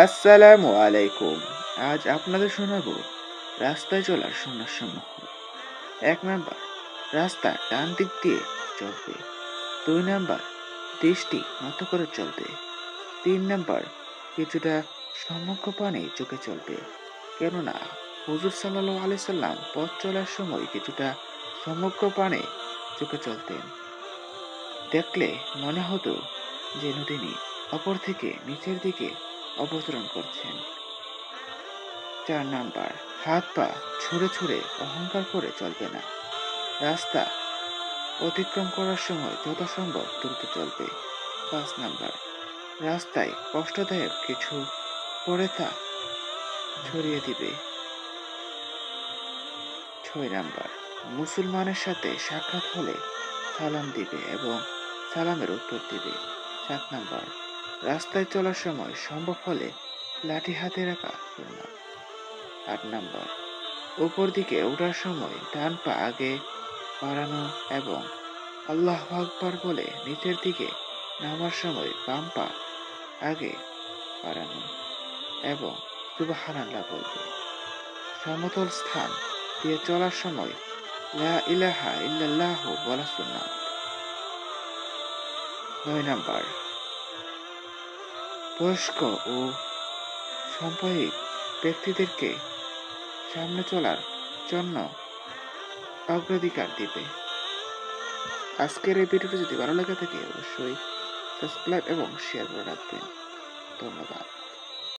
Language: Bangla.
আসসালামু আলাইকুম। আজ আপনাদের শোনাবো রাস্তায় চলার সমস্যাসমূহ। এক নাম্বার, রাস্তা ডান দিক দিয়ে চলবে। দুই নাম্বার, দৃষ্টি নত করে চলবে। তিন নাম্বার, কিছুটা সম্মুখ পানে চোখে চলবে। কেননা, হুজুর সাল্লাহ আলি সাল্লাম পথ চলার সময় কিছুটা সম্মুখ পানে চোখে চলতেন। দেখলে মনে হতো যেন তিনি অপর থেকে নিচের দিকে অবতরণ করছেন। চার নাম্বার, হাত পা ছুঁড়ে ছুঁড়ে অহংকার করে চলবে না। রাস্তা অতিক্রম করার সময় যথাসম্ভব দ্রুত চলবে। পাঁচ নাম্বার, রাস্তায় কষ্টদায়ক কিছু পড়ে তা ছড়িয়ে দিবে। ছয় নাম্বার, মুসলমানের সাথে সাক্ষাৎ হলে সালাম দিবে এবং সালামের উত্তর দিবে। সাত নাম্বার রাস্তায় চলার সময় সম্ভব হলে লাঠি হাতে রাখা সুন্নাত আট নাম্বার, উপর দিকে ওঠার সময় ডান পা আগে বাড়ানো এবং আল্লাহ আকবার বলে নিচের দিকে নামার সময় বাম পা আগে বাড়ানো এবং সুবাহানাল্লাহ বলবে। সমতল স্থান দিয়ে চলার সময় লা ইলাহা ইল্লাল্লাহ বলা সুন্নাত। নয় নাম্বার বয়স্ক ও সাম্প্রদায়িক ব্যক্তিদেরকে সামনে চলার জন্য অগ্রাধিকার দিবে। আজকের এই ভিডিওটি যদি ভালো লাগে থাকে, অবশ্যই সাবস্ক্রাইব এবং শেয়ার করে রাখবেন। ধন্যবাদ।